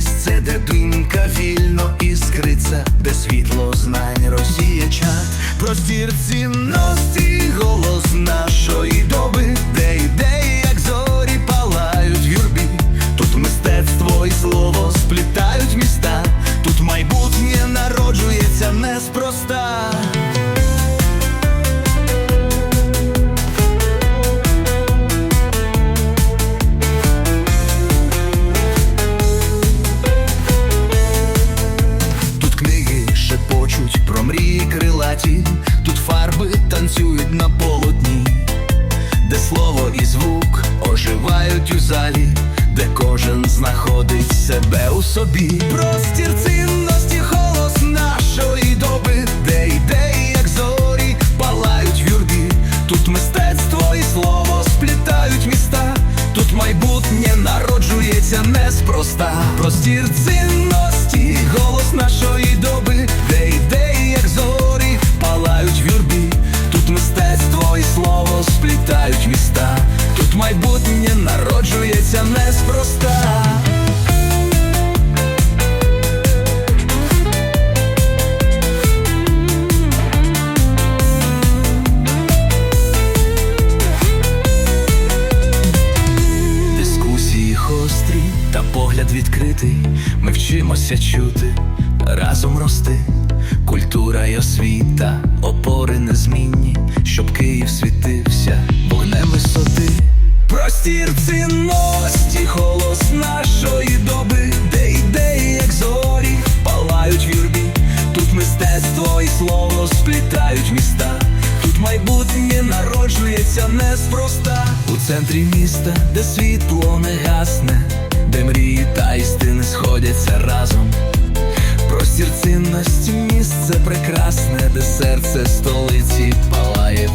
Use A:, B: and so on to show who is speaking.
A: місце, де думка вільно іскриться, де світло знань розсіяча. Простір цінності, голос нашої доби, де ідеї, як зорі, палають юрбі. Тут мистецтво і слово сплітають міста, тут майбутнє народжується неспроста. Слово і звук оживають у залі, де кожен знаходить себе у собі. Простір цінності, голос нашої доби, де ідеї, як зорі, палають в юрбі. Тут мистецтво і слово сплітають міста. Тут майбутнє народжується неспроста. Простір цінності, голос і слово сплітають міста. Тут майбутнє народжується неспроста. Дискусії гострі та погляд відкритий. Ми вчимося чути, разом рости. Культура й освіта, опори Простір цінності, голос нашої доби, де ідеї, як зорі, палають в юрбі. Тут мистецтво і слово сплітають міста. Тут майбутнє народжується неспроста У центрі міста, де світло не гасне, де мрії та істини сходяться разом. Простір цінності, місце прекрасне, де серце столиці палає.